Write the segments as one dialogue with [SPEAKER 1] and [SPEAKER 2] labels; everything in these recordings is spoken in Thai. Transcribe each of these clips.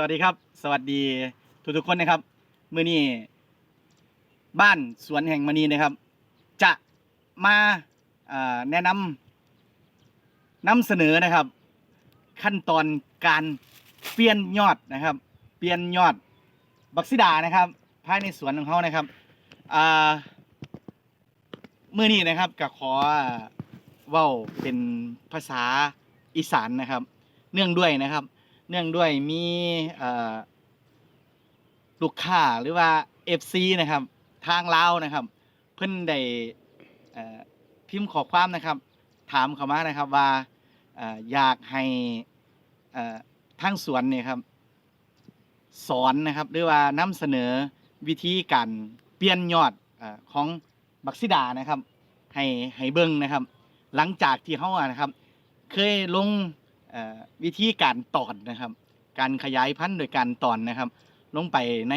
[SPEAKER 1] สวัสดีครับ สวัสดีทุกทุกๆคนนะครับมื้อนี้บ้านสวนแห่งมณีนะครับ จะมาแนะนำนำเสนอนะครับ ขั้นตอนการเปลี่ยนยอดนะครับ เปลี่ยนยอดบักซิดานะครับภายในสวนของเขานะครับมื้อนี้นะครับก็ขอเว้าเป็นภาษาอีสานนะครับ เนื่องด้วยนะครับ เนื่องด้วยมีลูกค้าหรือว่า FC นะครับ ทางลาวนะครับ เพิ่นได้พิมพ์ขอความนะครับ ถามเขามานะครับว่าออยากให้ทางสวนเนี่ยครับ สอนนะครับหรือว่านำเสนอวิธีการเปลี่ยนยอดอของบักซิดานะครับ ให้ให้เบิ่งนะครับ หลังจากที่เขานะครับ เคยลง วิธีการตอนนะครับ การขยายพันธุ์โดยการตอนนะครับ ลงไปใน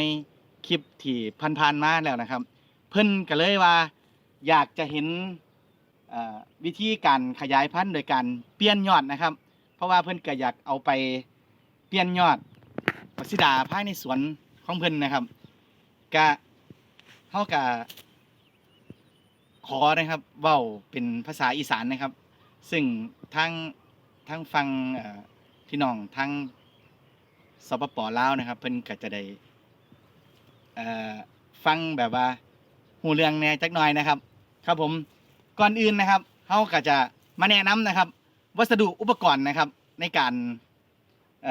[SPEAKER 1] คลิปที่ผ่านๆมาแล้วนะครับ เพิ่นก็เลยว่าอยากจะเห็นวิธีการขยายพันธุ์โดยการเปลี่ยนยอดนะครับ เพราะว่าเพิ่นก็อยากเอาไปเปลี่ยนยอดปักซิดาภายในสวนของเพิ่นนะครับก็เฮาก็ขอนะครับเว้าเป็นภาษาอีสานนะครับ ซึ่งทาง ทั้งฟังพี่น้องทั้งสปปลาวนะครับ เพิ่นก็จะได้ฟังแบบว่าหูเรื่องแน่จักหน่อยนะครับ ครับผมก่อนอื่นนะครับเฮาก็จะมาแนะนำนะครับ วัสดุอุปกรณ์นะครับ ในการเ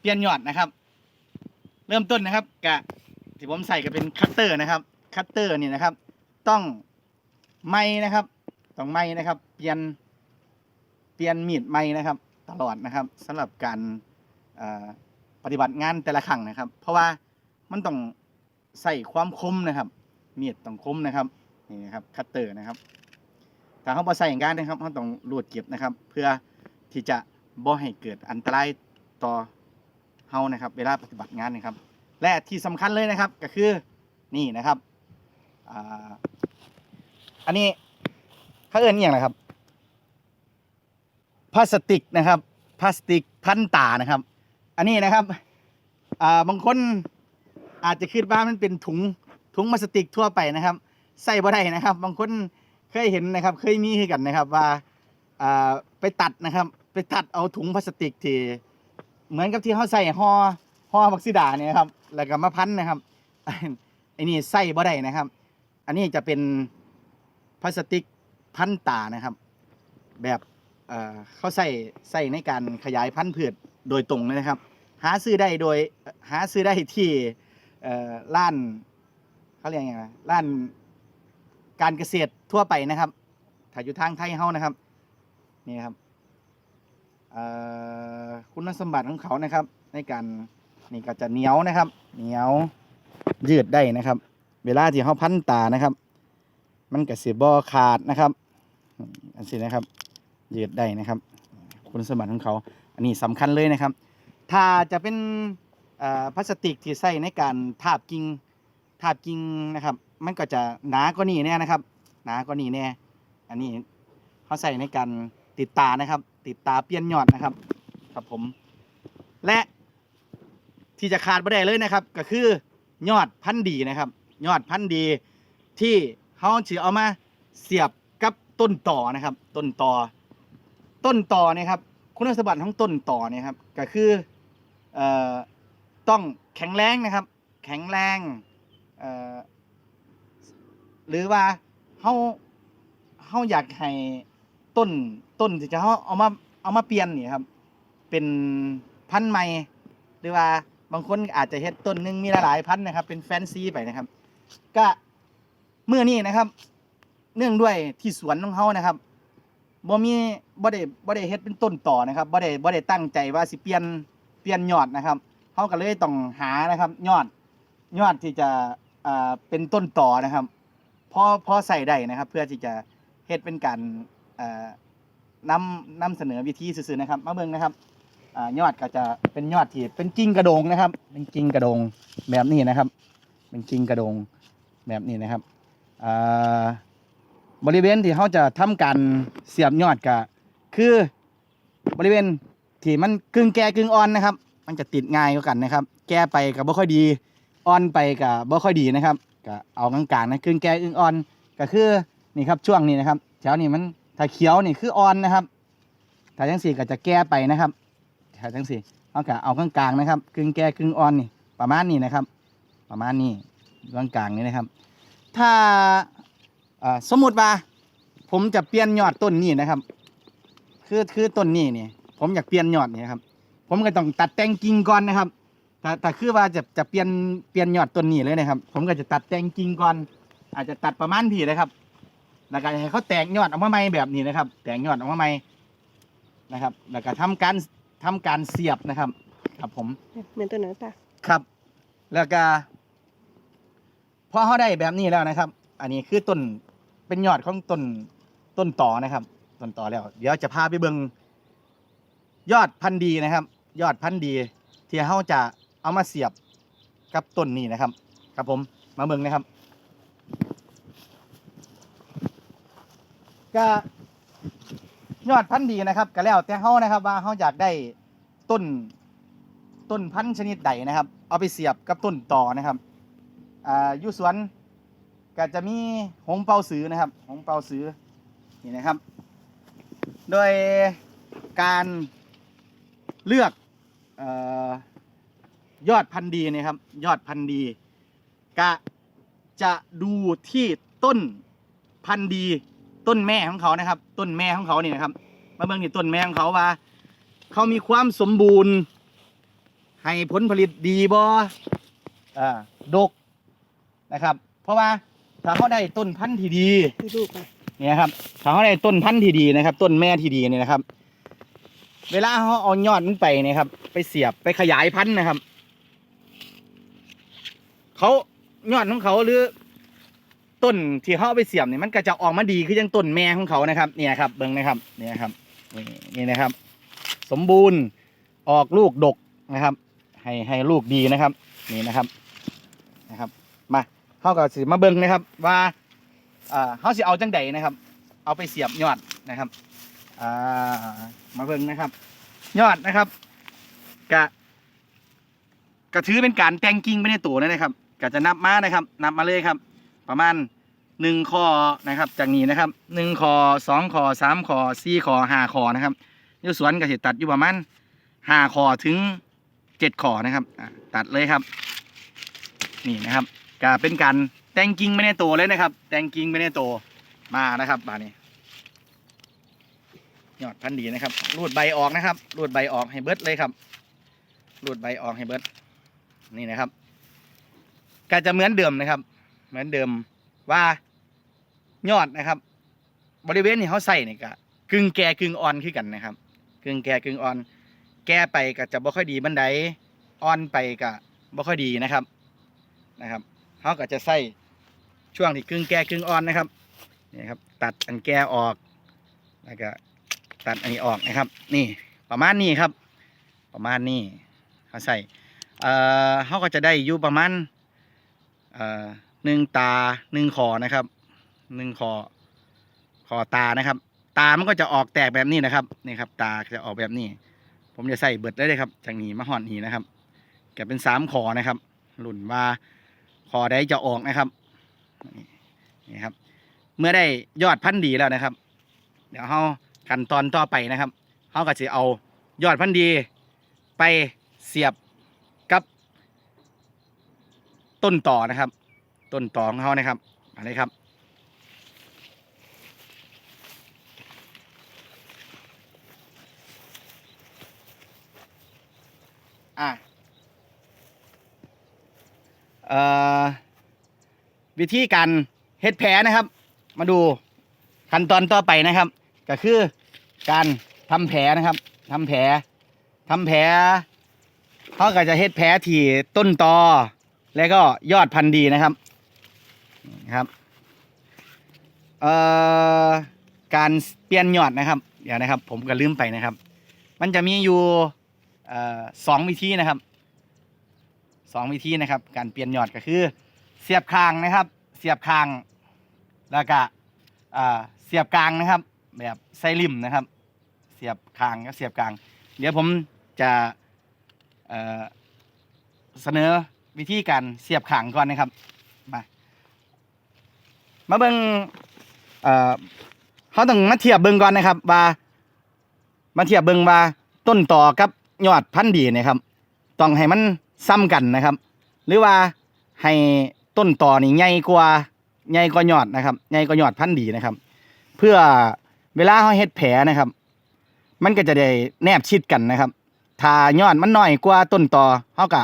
[SPEAKER 1] เปลี่ยนยอดนะครับ เริ่มต้นนะครับกะที่ผมใส่ก็เป็นคัตเตอร์นะครับ คัตเตอร์นี่นะครับ ต้องไม้นะครับ ต้องไม้นะครับ เปลี่ยน ปลี่ยนมีดใหม่นะครับ ตลอดนะครับสำหรับการปฏิบัติงานแต่ละครั้งนะครับ เพราะว่ามันต้องใส่ความคมนะครับ มีดต้องคมนะครับนี่นะครับคัตเตอร์นะครับถ้าเขาบ่ใส่อย่างนั้นนะครับเขาต้องรูดเก็บนะครับ เพื่อที่จะบ่ให้เกิดอันตรายต่อเฮานะครับ เวลาปฏิบัติงานนะครับ และที่สำคัญเลยนะครับก็คือนี่นะครับอ,อันนี้เขาเอิ้นอย่างไรครับ พลาสติกนะครับพลาสติกพันตานะครับ อันนี้นะครับอ่าบางคนอาจจะคิดว่ามันเป็นถุงถุงพลาสติกทั่วไปนะครับ ใส่บ่ได้นะครับ บางคนเคยเห็นนะครับ เคยมีให้กันนะครับว่าอ่าไปตัดนะครับ ไปตัดเอาถุงพลาสติกที่เหมือนกับที่เขาใส่ห่อห่อบักซิดาเนี่ยครับ แล้วก็มาพันนะครับไอ้นี่ใส่บ่ได้นะครับ อันนี้จะเป็นพลาสติกพันตานะครับ แบบ เอ่อเขาใส่ใส่ในการขยายพันธุ์พืชโดยตรงเลยนะครับ หาซื้อได้โดยหาซื้อได้ที่เอ่อร้านเขาเรียกยังไงนะร้านการเกษตรทั่วไปนะครับถ้าอยู่ทางไทยเฮานะครับนี่ครับเอ่อคุณสมบัติของเขานะครับ ในการนี่ก็จะเหนียวนะครับ เหนียวยืดได้นะครับ เวลาที่เขาพันตานะครับ มันก็สิบ่ขาดนะครับอันนี้นะครับ ยืดได้นะครับ คุณสมบัติของเขา อันนี้สำคัญเลยนะครับ ถ้าจะเป็นพลาสติกที่ใส่ในการทาบกิ่งทาบกิ่งนะครับ มันก็จะหนากว่านี้แน่นะครับ หนากว่านี้แน่ อันนี้เขาใส่ในการติดตานะครับ ติดตาเปลี่ยนยอดนะครับ ครับผม และที่จะขาดไม่ได้เลยนะครับ ก็คือยอดพันธุ์ดีนะครับ ยอดพันธุ์ดีที่เขาจะเอามาเสียบกับต้นต่อนะครับ ต้นต่อ ต้นต่อเนี่ยครับ คุณสมบัติของต้นต่อเนี่ยครับ ก็คือเอ่อต้องแข็งแรงนะครับ แข็งแรงเอ่อหรือว่าเฮาเฮาอยากให้ต้นต้นที่จะเฮาเอามาเอามาเปลี่ยนนี่ครับ เป็นพันธุ์ใหม่หรือว่าบางคนอาจจะเฮ็ดต้นหนึงมีหลายพันธุ์นะครับ เป็นแฟนซีไปนะครับ ก็เมื่อนี้นะครับ เนื่องด้วยที่สวนของเขานะครับ บ่มีบ่ได้บ่ได้เฮ็ดเป็นต้นต่อนะครับบ่ได้บ่ได้ตั้งใจว่าสิเปลี่ยนเปลี่ยนยอดนะครับเฮาก็เลยต้องหานะครับ ยอดยอดที่จะอ่าเป็นต้นต่อนะครับพอพอใส่ได้นะครับ เพื่อที่จะเฮ็ดเป็นการอ่านำนำเสนอวิธีซื่อๆนะครับ มาเบิ่งนะครับอ่ายอดก็จะเป็นยอดที่เป็นกิ่งกระโดงนะครับ เป็นกิ่งกระโดงแบบนี้นะครับ เป็นกิ่งกระโดงแบบนี้นะครับอ่า บริเวณที่เขาจะทำการเสียบยอดก็คือบริเวณที่มันกึ่งแก่กึ่งอ่อนนะครับ มันจะติดง่ายกว่ากันนะครับ แก้ไปกับบ่ค่อยดีอ่อนไปกับบ่ค่อยดีนะครับก็เอากลางๆนะครึ่งแก้อึ่งอ่อนก็คือนี่ครับช่วงนี้นะครับแถวนี้มันถ้าเขียวนี่คืออ่อนนะครับถ้าจังสี่ก็จะแก้ไปนะครับถ้าจังสี่เอากะเอากลางๆนะครับครึ่งแก้ครึ่งอ่อนนี่ประมาณนี้นะครับ ประมาณนี้กลางๆนี่นะครับ ถ้า อ่อสมมุติว่า ผมจะเปลี่ยนยอดต้นนี้นะครับ คือคือต้นนี้นี่ผมอยากเปลี่ยนยอดนี่ครับ ผมก็ต้องตัดแต่งกิ่งก่อนนะครับแต่แต่คือว่าจะจะเปลี่ยนเปลี่ยนยอดต้นนี้เลยนะครับ ผมก็จะตัดแต่งกิ่งก่อน อาจจะตัดประมาณพี่นะครับแล้วก็ให้เขาแตกยอดออกมาใหม่แบบนี้นะครับ แตกยอดออกมาใหม่นะครับ แล้วก็ทำการทำการเสียบนะครับ ครับผม
[SPEAKER 2] เหมือนตัวนั้นปะ
[SPEAKER 1] ครับ แล้วก็พอเขาได้แบบนี้แล้วนะครับ อันนี้คือต้น เป็นยอดของต้นต้นต่อนะครับต้นต่อแล้ว เดี๋ยวจะพาไปเบิงยอดพันธุ์ดีนะครับ ยอดพันธุ์ดีที่เขาจะเอามาเสียบกับต้นนี้นะครับ ครับผมมาเบิงนะครับก็ยอดพันธุ์ดีนะครับก็แล้วแต่เขานะครับ ว่าเขาอยากได้ต้นต้นพันธุ์ชนิดใดนะครับ เอาไปเสียบกับต้นต่อนะครับอ่าอยู่สวน ก็จะมีหงเปาสือนะครับ หงเปาสือนี่นะครับ โดยการเลือกออยอดพันธุ์ดีนะครับ ยอดพันธุ์ดีก็จะดูที่ต้นพันธุ์ดีต้นแม่ของเขานะครับ ต้นแม่ของเขาเนี่นะครับ มาเบิ่งที่ต้นแม่ของเขาว่า เขามีความสมบูรณ์ ให้ผลผลิตดีบอ่าดกนะครับ เพราะว่า ถ้าเขาได้ต้นพันธุ์ที่ดี
[SPEAKER 2] มีลูกปะ
[SPEAKER 1] เนี่ยครับถ้าเขาได้ต้นพันธุ์ที่ดีนะครับ ต้นแม่ที่ดีเนี่ยนะครับ เวลาเขาเอายอดมันไปเนะครับ ไปเสียบไปขยายพันธุ์นะครับเขายอดของเขาหรือต้นที่เขาเอาไปเสียบเนี่ยมันก็จะออกมาดีคือยังต้นแม่ของเขานะครับ เนี่ยครับ เบิ้งนะครับ เนี่ยครับนี่นี่นะครับ สมบูรณ์ออกลูกดกนะครับ ให้ให้ลูกดีนะครับ นี่นะครับนะครับมา เขาก็สิมาเบิ้งนะครับ ว่าอ่าเขาสิเอาจังใดนะครับ เอาไปเสียบยอดนะครับอ่ามาเบิ้งนะครับ ยอดนะครับกะกะถือเป็นการแต่งกิ่งไปในตัวนะครับก็จะนับมานะครับ นับมาเลยครับ ประมาณหนึ่งคอนะครับ จากนี้นะครับหนึ่งคอสองคอสามคอสี่คอห้าคอนะครับอยู่สวนก็สิตัดอยู่ประมาณห้าคอถึงเจ็ดคอนะครับอะตัดเลยครับ นี่นะครับ ก็เป็นการแต่งกิ่งไปในตัวเลยนะครับ แต่งกิ่งไปในตัวมานะครับบานี้ยอดพันธุ์ดีนะครับรูดใบออกนะครับรูดใบออกให้เบิดเลยครับรูดใบออกให้เบิดนี่นะครับก็จะเหมือนเดิมนะครับ เหมือนเดิมว่ายอดนะครับ บริเวณที่เขาใส่นี่ก็กึ่งแก่กึ่งอ่อนคือกันนะครับ กึ่งแก่กึ่งอ่อน แก่ไปก็จะบ่ค่อยดีบันไดอ่อนไปก็บ่ค่อยดีนะครับนะครับ เขาก็จะใส่ช่วงที่กึ่งแก่กึ่งอ่อนนะครับนี่ครับ ตัดอันแก่ออกแล้วก็ตัดอันนี้ออกนะครับ นี่ประมาณนี้ครับ ประมาณนี้เขาใส่เอ่อเขาก็จะได้อยู่ประมาณเอ่อหนึ่งตาหนึ่งคอนะครับหนึ่งคอคอตานะครับ ตามันก็จะออกแตกแบบนี้นะครับนี่ครับ ตาจะออกแบบนี้ ผมจะใส่เบิดได้เลยครับจากนี้มาห่อนนีนะครับแกเป็นสามคอนะครับหลุ่นว่า คอได้จะออกนะครับนี่ครับ เมื่อได้ยอดพันธุ์ดีแล้วนะครับ เดี๋ยวเราขั้นตอนต่อไปนะครับเราก็จะเอายอดพันธุ์ดี ไปเสียบกับต้นต่อนะครับ ต้นต่อของเขานะครับมาเลยครับอะ วิธีการเฮ็ดแผลนะครับ มาดูขั้นตอนต่อไปนะครับ ก็คือการทำแผลนะครับทำแผลทำแผลเขาก็จะเฮ็ดแผลที่ต้นตอ แล้วก็ยอดพันธุ์ดีนะครับนะครับการเปลี่ยนยอดนะครับเดี๋ยวนะครับ ผมก็ลืมไปนะครับ มันจะมีอยู่สองวิธีนะครับ สองวิธีนะครับ การเปลี่ยนยอดก็คือ เสียบคางนะครับ เสียบคาง แล้วก็เสียบกลางนะครับ แบบไซริมนะครับ เสียบคางก็เสียบกลาง เดี๋ยวผมจะเสนอวิธีการเสียบขังก่อนนะครับ มามาเบิงเอ่อเขาต้องมาเทียบเบิงก่อนนะครับว่ามาเทียบเบิงว่าต้นต่อกับยอดพันธุ์ดีนะครับ ต้องให้มัน ซ้ำกันนะครับ หรือว่าให้ต้นต่อนี่ใหญ่กว่าใหญ่กว่ายอดนะครับใหญ่กว่ายอดพันธุ์ดีนะครับ เพื่อเวลาเขาเฮ็ดแผลนะครับ มันก็จะได้แนบชิดกันนะครับ ถ้ายอดมันน้อยกว่าต้นต่อเขาก็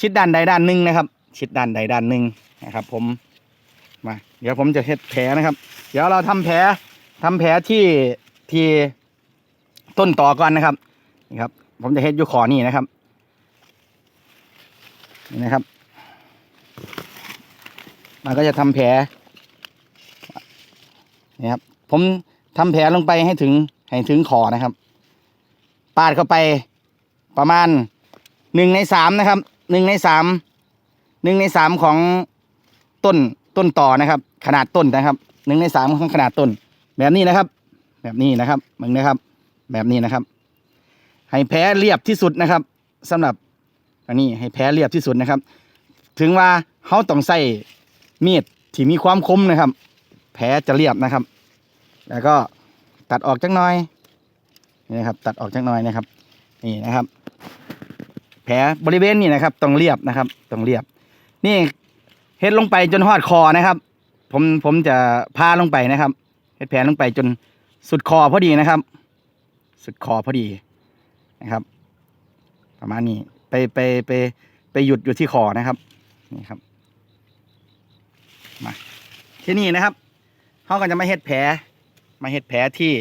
[SPEAKER 1] ชิดด้านใดด้านหนึ่งนะครับ ชิดด้านใดด้านหนึ่งนะครับ ผมมาเดี๋ยวผมจะเฮ็ดแผลนะครับ เดี๋ยวเราทำแผลทำแผลที่ที่ต้นต่อก่อนนะครับนี่ครับ ผมจะเฮ็ดอยู่ขอนี่นะครับ นี่นะครับ มันก็จะทำแผลนี่ครับ ผมทำแผลลงไปให้ถึงให้ถึงคอนะครับ ปาดเข้าไปประมาณหนึ่งในสามนะครับหนึ่งในสามหนึ่งในสามของต้นต้นต่อนะครับ ขนาดต้นนะครับหนึ่งในสามของขนาดต้น แบบนี้นะครับ แบบนี้นะครับมึงนะครับ แบบนี้นะครับ ให้แผลเรียบที่สุดนะครับสำหรับ อันนี้ให้แผลเรียบที่สุดนะครับ ถึงว่าเขาต้องใส่มีดที่มีความคมนะครับ แผลจะเรียบนะครับ แล้วก็ตัดออกจักหน่อยนี่นะครับ ตัดออกจักหน่อยนะครับ นี่นะครับ แผลบริเวณนี้นะครับต้องเรียบนะครับต้องเรียบ นี่เฮ็ดลงไปจนหอดคอนะครับ ผมผมจะพาลงไปนะครับเฮ็ดแผลลงไปจนสุดคอพอดีนะครับ สุดคอพอดีนะครับ ประมาณนี้ ไปไปไปไปหยุดอยู่ที่คอนะครับนี่ครับมาที่นี่นะครับเขาก็จะมาเฮ็ดแผลมาเฮ็ดแผลที่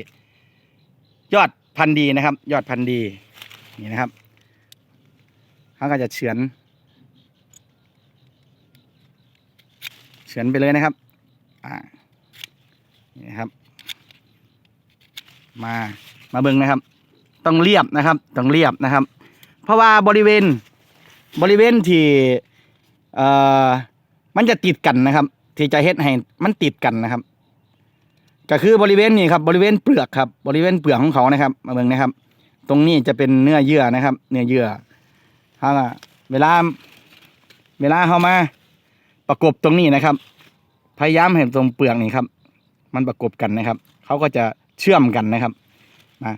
[SPEAKER 1] ยอดพันธุ์ดีนะครับ ยอดพันธุ์ดีนี่นะครับเขาก็จะเฉือนเฉือนไปเลยนะครับอ่านี่ครับ มามาเบิ่งนะครับ ต้องเรียบนะครับ ต้องเรียบนะครับ เพราะว่าบริเวณบริเวณที่เอ่อมันจะติดกันนะครับ ที่จะเฮ็ดให้มันติดกันนะครับ ก็คือบริเวณนี้ครับบริเวณเปลือกครับ บริเวณเปลือกของเขานะครับ มาเบิ่งนะครับ ตรงนี้จะเป็นเนื้อเยื่อนะครับ เนื้อเยื่อถ้าเวลาเวลาเขามาประกบตรงนี้นะครับ พยายามให้ตรงเปลือกนี่ครับ มันประกบกันนะครับเขาก็จะเชื่อมกันนะครับนะ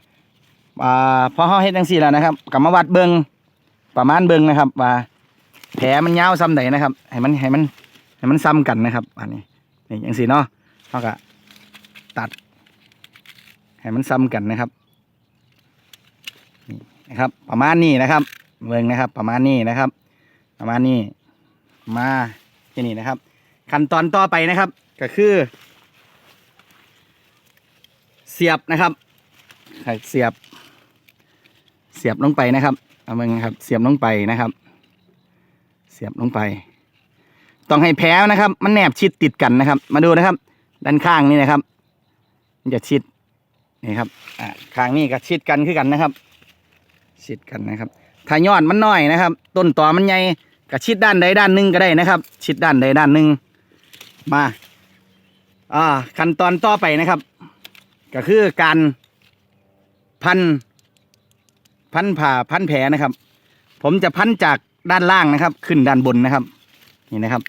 [SPEAKER 1] อ่าพอเขาเฮ็ดจังซี่แล้วนะครับกลับมาวัดเบิงประมาณเบิงนะครับ ว่าแผลมันยาวซ้ำไหนนะครับ ให้มันให้มันให้มันซ้ำกันนะครับ อันนี้นี่จังซี่เนาะเขาก็ตัด ให้มันซ้ำกันนะครับนี่นะครับ ประมาณนี้นะครับเบิงนะครับ ประมาณนี้นะครับ ประมาณนี้มาที่นี่นะครับ ขั้นตอนต่อไปนะครับ ก็คือ เสียบนะครับเสียบ เสียบลงไปนะครับเอามึงครับ เสียบลงไปนะครับ เสียบลงไป ต้องให้แผลนะครับ มันแนบชิดติดกันนะครับ มาดูนะครับ ด้านข้างนี่นะครับ มันจะชิดนี่ครับอ่าข้างนี้ก็ชิดกันคือกันนะครับชิดกันนะครับ ถ้ายอดมันน้อยนะครับ ต้นตอมันใหญ่ก็ชิดด้านใดด้านหนึ่งก็ได้นะครับ ชิดด้านใดด้านหนึ่งมาอ่าขั้นตอนต่อไปนะครับ ก็คือการพัน พันผ่าพันแผลนะครับ ผมจะพันจากด้านล่างนะครับ ขึ้นด้านบนนะครับ นี่นะครับ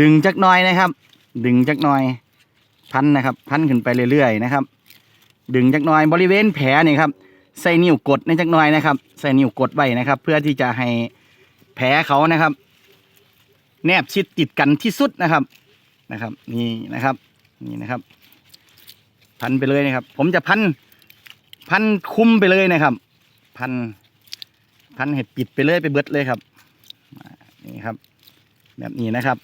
[SPEAKER 1] ดึงจักน้อยนะครับ ดึงจักน้อย พันนะครับ พันขึ้นไปเรื่อยๆนะครับ ดึงจักน้อยบริเวณแผลนี่ครับใส่นิ้วกดในจักน้อยนะครับ ใส่นิ้วกดไว้นะครับ เพื่อที่จะให้แผลเขานะครับ แนบชิดติดกันที่สุดนะครับนะครับ นี่นะครับ นี่นะครับ พันไปเลยนะครับ ผมจะพันพันคุมไปเลยนะครับ พันพันเห็ดปิดไปเลยไปเบิดเลยครับนี่ครับ แบบนี้นะครับ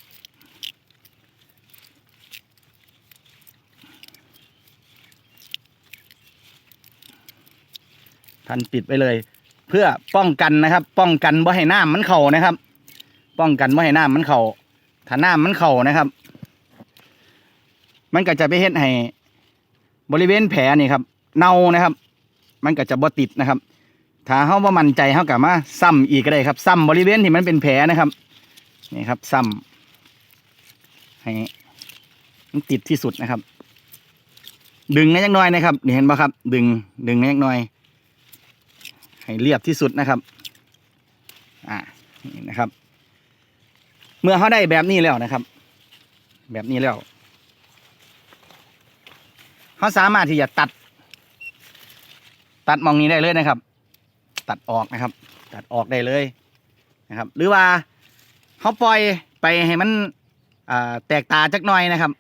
[SPEAKER 1] พันปิดไปเลย เพื่อป้องกันนะครับ ป้องกันบ่ให้น้ำมันเข่านะครับ ป้องกันบ่ให้น้ำมันเข่าถ้าน้ำมันเข่านะครับ มันก็จะไปเฮ็ดให้บริเวณแผลนี่ครับ เน่านะครับ มันก็จะบ่ติดนะครับ ถ้าเขาบ่มั่นใจเขากับมาซ้ำอีกก็ได้ครับซ้ำบริเวณที่มันเป็นแผลนะครับนี่ครับซ้ำให้มันติดที่สุดนะครับ ดึงในยักหน้อยนะครับเห็นป่ะครับ ดึงดึงในยักหน้อย ให้เรียบที่สุดนะครับ อ่านี่นะครับ เมื่อเขาได้แบบนี้แล้วนะครับ แบบนี้แล้วเขาสามารถที่จะตัด ตัดมองนี้ได้เลยนะครับ ตัดออกนะครับ ตัดออกได้เลยนะครับ หรือว่าเขาปล่อยไปให้มันแตกตาจักหน่อยนะครับ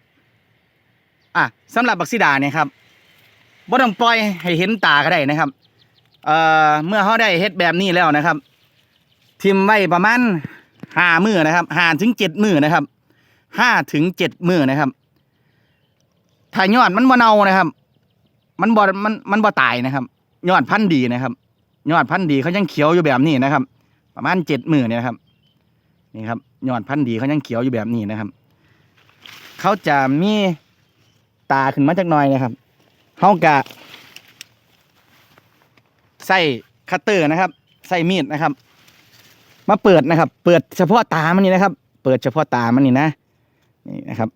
[SPEAKER 1] อะสำหรับบักซิดาเนี่ยครับบ่ต้องปล่อยให้เห็นตาก็ได้นะครับเอ่อเมื่อเขาได้เฮ็ดแบบนี้แล้วนะครับ ทิมไว้ประมาณห้ามือนะครับห้าถึงเจ็ดมือนะครับห้าถึงเจ็ดมือนะครับถ้ายอดมันบ่เน่านะครับ มันบ่มันมันบ่ตายนะครับ ยอดพันธุ์ดีนะครับ ยอดพันธุ์ดีเขายังเขียวอยู่แบบนี้นะครับ ประมาณเจ็ดหมือเนี่ยครับนี่ครับยอดพันธุ์ดีเขายังเขียวอยู่แบบนี้นะครับ เขาจะมีตาขึ้นมาจากน่อยนะครับเขากะใส่คัตเตอร์นะครับ ใส่มีดนะครับ มาเปิดนะครับ เปิดเฉพาะตามันนี่นะครับ เปิดเฉพาะตามันนี่นะนี่นะครับ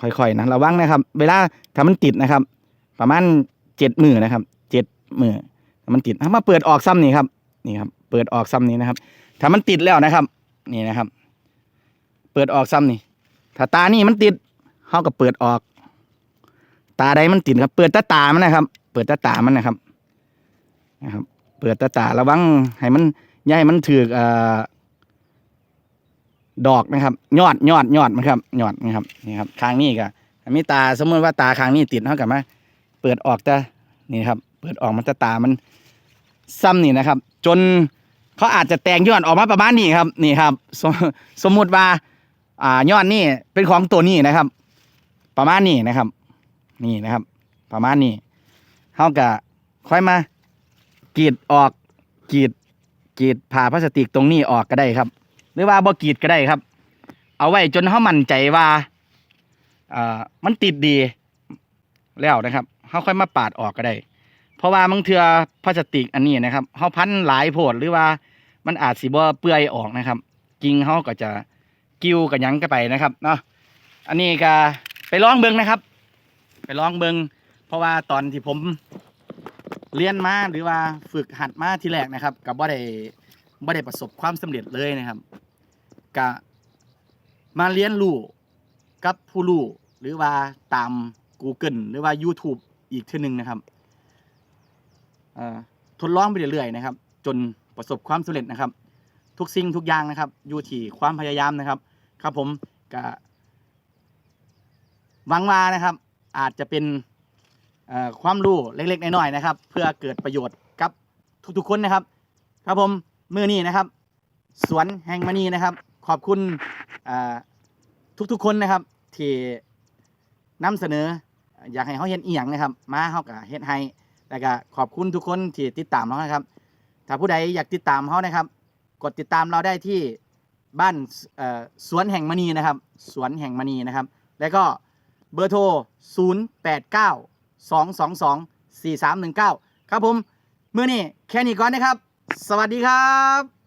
[SPEAKER 1] ค่อยๆนะระวังนะครับ เวลาถ้ามันติดนะครับ ประมาณเจ็ดหมือนนะครับเจ็ดหมือถ้า มันติดถ้ามาเปิดออกซ้ำนี่ครับนี่ครับ เปิดออกซ้ำนี้นะครับ ถ้ามันติดแล้วนะครับ นี่นะครับ เปิดออกซ้ำนี่ถ้าตานี่มันติดเขาก็เปิดออก ตาใดมันติดครับ เปิดตาตามันนะครับ เปิดตาตามันนะครับนะครับ เปิดตาตาระวังให้มันย่าให้มันถือเอ่อดอกนะครับ ยอดยอดยอดมันครับยอดนะครับนี่ครับข้างนี้ก็มีตาสมมติว่าตาข้างนี้ติดเขากับมาเปิดออกแต่นี่ครับ เปิดออกมันจะตามัน ซ้ำนี่นะครับ จนเขาอาจจะแตงยอดออกมาประมาณนี้ครับนี่ครับสมสมมุติว่าอ่ายอดนี่เป็นของตัวนี้นะครับ ประมาณนี้นะครับ นี่นะครับ ประมาณนี้เขาก็ค่อยมากรีดออกกรีดกรีดผ่าพลาสติกตรงนี้ออกก็ได้ครับ หรือว่าบ่กรีดก็ได้ครับ เอาไว้จนเขามั่นใจว่าอ่ามันติดดีแล้วนะครับเขาค่อยมาปาดออกก็ได้ เพราะว่าบางเทือพลาสติกอันนี้นะครับเขาพันหลายโพดหรือว่ามันอาจสิบ่เปื่อยออกนะครับกิ่งเขาก็จะกิ้วกับยังกันไปนะครับเนาะอันนี้ก็ไปลองเบิงนะครับ ไปลองเบิงเพราะว่าตอนที่ผมเรียนมาหรือว่าฝึกหัดมาทีแรกนะครับกับบ่ได้บ่ได้ประสบความสำเร็จเลยนะครับก็มาเรียนรู้กับผู้รู้หรือว่าตาม Google หรือว่า YouTube อีกทีหนึ่งนะครับ ทดลองไปเรื่อยๆนะครับ จนประสบความสำเร็จนะครับ ทุกสิ่งทุกอย่างนะครับ อยู่ที่ความพยายามนะครับ ครับผมก็หวังว่านะครับ อาจจะเป็นความรู้เล็กๆน้อยๆนะครับ เพื่อเกิดประโยชน์กับทุกๆคนนะครับ ครับผมมือนี้นะครับ สวนแห่งมณีนะครับ ขอบคุณทุกๆคนนะครับที่นำเสนอ อยากให้เขาเห็นอีหยังนะครับ มาเขาก็เฮ็ดให้ แล้วก็ขอบคุณทุกคนที่ติดตามเรานะครับ ถ้าผู้ใดอยากติดตามเขานะครับ กดติดตามเราได้ที่บ้านสวนแห่งมณีนะครับ สวนแห่งมณีนะครับ แล้วก็เบอร์โทร 0 8 9 2 2 2 4 3 1 9 ครับผม มือนี้แค่นี้ก่อนนะครับ สวัสดีครับ